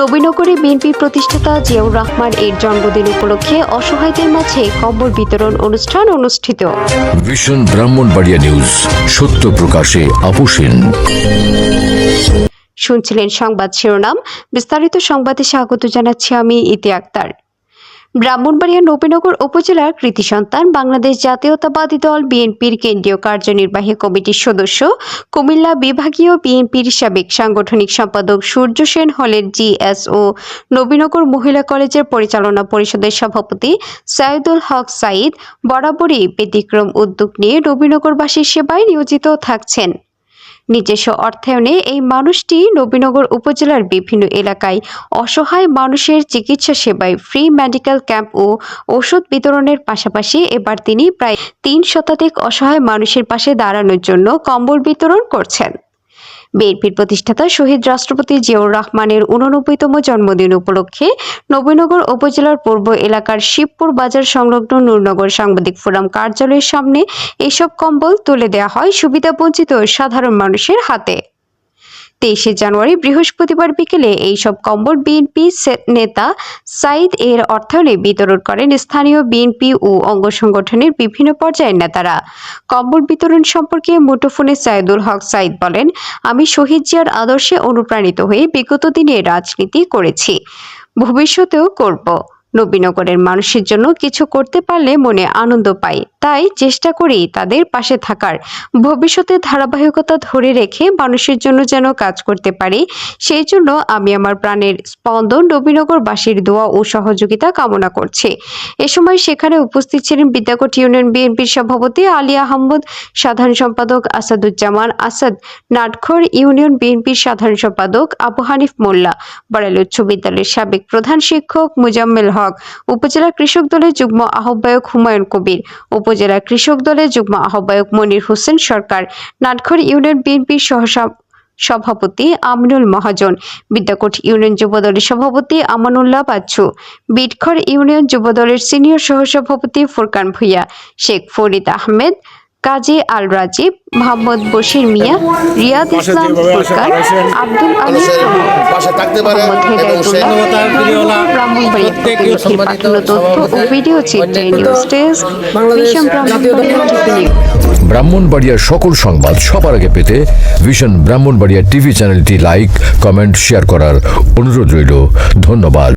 নবীনগরে BNP প্রতিষ্ঠাতা জিয়াউর রহমান এর জন্মদিন উপলক্ষে অসহায়দের মাঝে কম্বল বিতরণ অনুষ্ঠান অনুষ্ঠিত। ভীষণ ব্রাহ্মণবাড়িয়া নিউজ সত্য প্রকাশে শুনছিলেন সংবাদ শিরোনাম বিস্তারিত সংবাদে স্বাগত জানাচ্ছি আমি ইতি আক্তার। ব্রাহ্মণবাড়িয়া নবীনগর উপজেলার কৃতি সন্তান, বাংলাদেশ জাতীয়তাবাদী দল বিএনপির কেন্দ্রীয় কার্যনির্বাহী কমিটির সদস্য, কুমিল্লা বিভাগীয় বিএনপির সাবেক সাংগঠনিক সম্পাদক সূর্য সেন হলের জিএসও। নবীনগর মহিলা কলেজের পরিচালনা পরিষদের সভাপতি সাইদুল হক সাইদ বরাবরই ব্যতিক্রম উদ্যোগ নিয়ে নবীনগরবাসীর সেবায় নিয়োজিত থাকছেন। নিজস্ব অর্থায়নে এই মানুষটি নবীনগর উপজেলার বিভিন্ন এলাকায় অসহায় মানুষের চিকিৎসা সেবায় ফ্রি মেডিকেল ক্যাম্প ও ওষুধ বিতরণের পাশাপাশি এবার তিনি প্রায় তিন শতাধিক অসহায় মানুষের পাশে দাঁড়ানোর জন্য কম্বল বিতরণ করছেন। বিএনপির প্রতিষ্ঠাতা শহীদ রাষ্ট্রপতি জিয়াউর রহমানের উননব্বইতম জন্মদিন উপলক্ষে নবীনগর উপজেলার পূর্ব এলাকার শিবপুর বাজার সংলগ্ন নূরনগর সাংবাদিক ফোরাম কার্যালয়ের সামনে এসব কম্বল তুলে দেওয়া হয় সুবিধাবঞ্চিত সাধারণ মানুষের হাতে। তেইশে জানুয়ারি বৃহস্পতিবার বিকেলে এইসব কম্বল বিএনপি নেতা সাইদ এর অর্থায়নে বিতরণ করেন স্থানীয় বিএনপি ও অঙ্গ সংগঠনের বিভিন্ন পর্যায়ের নেতারা। কম্বল বিতরণ সম্পর্কে মুঠোফোনে সাইদুল হক সাইদ বলেন, আমি শহীদ জিয়ার আদর্শে অনুপ্রাণিত হয়ে বিগত দিনে রাজনীতি করেছি। ভবিষ্যতেও করব। নবীনগরের মানুষের জন্য কিছু করতে পারলে মনে আনন্দ পাই তাই চেষ্টা করি তাদের পাশে থাকার। ভবিষ্যতে ধারাবাহিকতা ধরে রেখে মানুষের জন্য যেন কাজ করতে পারি, সেই জন্য আমি আমার প্রাণের স্পন্দন নবীনগরবাসীর দোয়া ও সহযোগিতা কামনা করছি। এ সময় সেখানে উপস্থিত ছিলেন বিদ্যাকোট ইউনিয়ন বিএনপির সভাপতি আলী আহমদ, সাধারণ সম্পাদক আসাদুজ্জামান আসাদ, নাটখর ইউনিয়ন বিএনপির সাধারণ সম্পাদক আবু হানিফ মোল্লা, বড়াইল উচ্চ বিদ্যালয়ের সাবেক প্রধান শিক্ষক মুজাম্মেল হক উপজেলা কৃষক দলের যুগ্ম আহ্বায়ক হুমায়ুন কবির উপজেলা কৃষক দলের যুগ্ম আহ্বায়ক মনির হোসেন সরকার নাটখর ইউনিয়ন বিএনপির সহসা সভাপতি আমিনুল মহাজন বিদ্যাকোট ইউনিয়ন যুবদলের সভাপতি আমানুল্লাহ বাচ্চু বিটখর ইউনিয়ন যুবদলের সিনিয়র সহসভাপতি ফুরকান ভুইয়া শেখ ফরিদ আহমেদ কাজী আল রাজীব মোহাম্মদ বশির মিয়া রিয়াদ ইসলাম ফুরকান আব্দুল আলী প্রমুখ মোহাম্মদ হেদায়তুল্লাহ। ব্রাহ্মণবাড়িয়ার সকল সংবাদ সবার আগে পেতে ভিশন ব্রাহ্মণবাড়িয়া টিভি চ্যানেলটি লাইক কমেন্ট শেয়ার করার অনুরোধ রইল। ধন্যবাদ।